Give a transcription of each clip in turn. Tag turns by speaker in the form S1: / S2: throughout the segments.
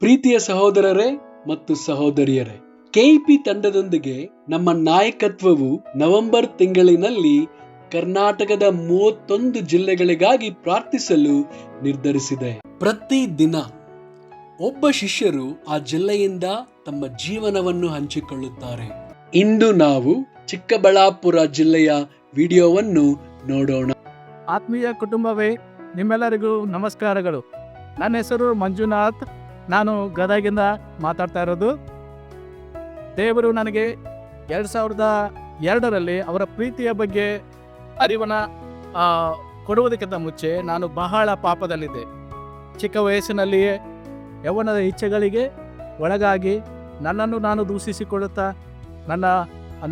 S1: ಪ್ರೀತಿಯ ಸಹೋದರರೇ ಮತ್ತು ಸಹೋದರಿಯರೇ, ಕೆಇಪಿ ತಂಡದೊಂದಿಗೆ ನಮ್ಮ ನಾಯಕತ್ವವು ನವೆಂಬರ್ ತಿಂಗಳಿನಲ್ಲಿ ಕರ್ನಾಟಕದ ಮೂವತ್ತೊಂದು ಜಿಲ್ಲೆಗಳಿಗಾಗಿ ಪ್ರಾರ್ಥಿಸಲು ನಿರ್ಧರಿಸಿದೆ. ಪ್ರತಿ ದಿನ ಒಬ್ಬ ಶಿಷ್ಯರು ಆ ಜಿಲ್ಲೆಯಿಂದ ತಮ್ಮ ಜೀವನವನ್ನು ಹಂಚಿಕೊಳ್ಳುತ್ತಾರೆ. ಇಂದು ನಾವು ಚಿಕ್ಕಬಳ್ಳಾಪುರ ಜಿಲ್ಲೆಯ ವಿಡಿಯೋವನ್ನು ನೋಡೋಣ.
S2: ಆತ್ಮೀಯ ಕುಟುಂಬವೇ, ನಿಮ್ಮೆಲ್ಲರಿಗೂ ನಮಸ್ಕಾರಗಳು. ನನ್ನ ಹೆಸರು ಮಂಜುನಾಥ್. ನಾನು ಗದಗಿಂದ ಮಾತಾಡ್ತಾ ಇರೋದು. ದೇವರು ನನಗೆ ಎರಡು ಸಾವಿರದ ಎರಡರಲ್ಲಿ ಅವರ ಪ್ರೀತಿಯ ಬಗ್ಗೆ ಅರಿವನ್ನ ಕೊಡುವುದಕ್ಕಿಂತ ಮುಂಚೆ ನಾನು ಬಹಳ ಪಾಪದಲ್ಲಿದ್ದೆ. ಚಿಕ್ಕ ವಯಸ್ಸಿನಲ್ಲಿಯೇ ಯೌವನದ ಇಚ್ಛೆಗಳಿಗೆ ಒಳಗಾಗಿ ನನ್ನನ್ನು ನಾನು ದೂಷಿಸಿಕೊಳ್ಳುತ್ತಾ, ನನ್ನ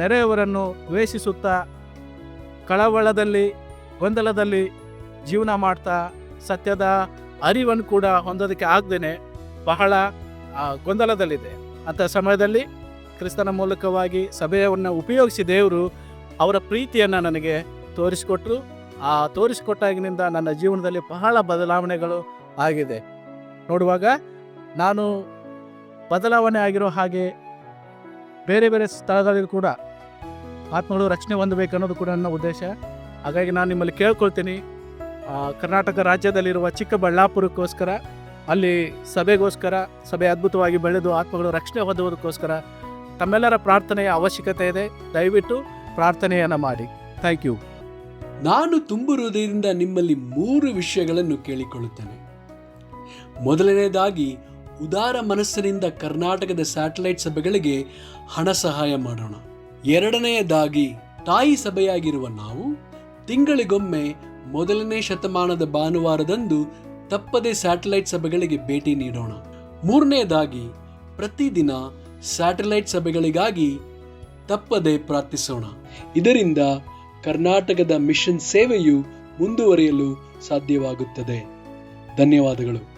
S2: ನೆರೆಯವರನ್ನು ದ್ವೇಷಿಸುತ್ತಾ, ಕಳವಳದಲ್ಲಿ, ಗೊಂದಲದಲ್ಲಿ ಜೀವನ ಮಾಡ್ತಾ, ಸತ್ಯದ ಅರಿವನ್ನು ಕೂಡ ಹೊಂದೋದಕ್ಕೆ ಆಗದೇನೆ ಬಹಳ ಗೊಂದಲದಲ್ಲಿದೆ. ಅಂಥ ಸಮಯದಲ್ಲಿ ಕ್ರಿಸ್ತನ ಮೂಲಕವಾಗಿ ಸಭೆಯನ್ನು ಉಪಯೋಗಿಸಿ ದೇವರು ಅವರ ಪ್ರೀತಿಯನ್ನು ನನಗೆ ತೋರಿಸಿಕೊಟ್ರು. ಆ ತೋರಿಸಿಕೊಟ್ಟಾಗಿನಿಂದ ನನ್ನ ಜೀವನದಲ್ಲಿ ಬಹಳ ಬದಲಾವಣೆಗಳು ಆಗಿದೆ. ನೋಡುವಾಗ ನಾನು ಬದಲಾವಣೆ ಆಗಿರೋ ಹಾಗೆ ಬೇರೆ ಬೇರೆ ಸ್ಥಳಗಳಲ್ಲಿ ಕೂಡ ಆತ್ಮಗಳು ರಕ್ಷಣೆ ಹೊಂದಬೇಕು ಅನ್ನೋದು ಕೂಡ ನನ್ನ ಉದ್ದೇಶ. ಹಾಗಾಗಿ ನಾನು ನಿಮ್ಮಲ್ಲಿ ಕೇಳ್ಕೊಳ್ತೀನಿ. ಕರ್ನಾಟಕ ರಾಜ್ಯದಲ್ಲಿರುವ ಚಿಕ್ಕಬಳ್ಳಾಪುರಕ್ಕೋಸ್ಕರ ಅಲ್ಲಿ ಸಭೆಗೋಸ್ಕರ, ಸಭೆ ಅದ್ಭುತವಾಗಿ ಬೆಳೆದು ಆತ್ಮಗಳು ರಕ್ಷಣೆ ಹೊಂದುವುದಕ್ಕೋಸ್ಕರ ತಮ್ಮೆಲ್ಲರ ಪ್ರಾರ್ಥನೆಯ ಅವಶ್ಯಕತೆ ಇದೆ. ದಯವಿಟ್ಟು ಪ್ರಾರ್ಥನೆಯನ್ನು ಮಾಡಿ. ಥ್ಯಾಂಕ್ ಯು
S1: ನಾನು ತುಂಬು ಹೃದಯದಿಂದ ನಿಮ್ಮಲ್ಲಿ ಮೂರು ವಿಷಯಗಳನ್ನು ಕೇಳಿಕೊಳ್ಳುತ್ತೇನೆ. ಮೊದಲನೇದಾಗಿ ಉದಾರ ಮನಸ್ಸಿನಿಂದ ಕರ್ನಾಟಕದ ಸ್ಯಾಟಲೈಟ್ ಸಭೆಗಳಿಗೆ ಹಣ ಸಹಾಯ ಮಾಡೋಣ. ಎರಡನೆಯದಾಗಿ, ತಾಯಿ ಸಭೆಯಾಗಿರುವ ನಾವು ತಿಂಗಳಿಗೊಮ್ಮೆ ಮೊದಲನೇ ಶತಮಾನದ ಭಾನುವಾರದಂದು ತಪ್ಪದೆ ಸ್ಯಾಟಲೈಟ್ ಸಭೆಗಳಿಗೆ ಭೇಟಿ ನೀಡೋಣ. ಮೂರನೆಯದಾಗಿ ಪ್ರತಿದಿನ ಸ್ಯಾಟಲೈಟ್ ಸಭೆಗಳಿಗಾಗಿ ತಪ್ಪದೆ ಪ್ರಾರ್ಥಿಸೋಣ. ಇದರಿಂದ ಕರ್ನಾಟಕದ ಮಿಷನ್ ಸೇವೆಯು ಮುಂದುವರಿಯಲು ಸಾಧ್ಯವಾಗುತ್ತದೆ. ಧನ್ಯವಾದಗಳು.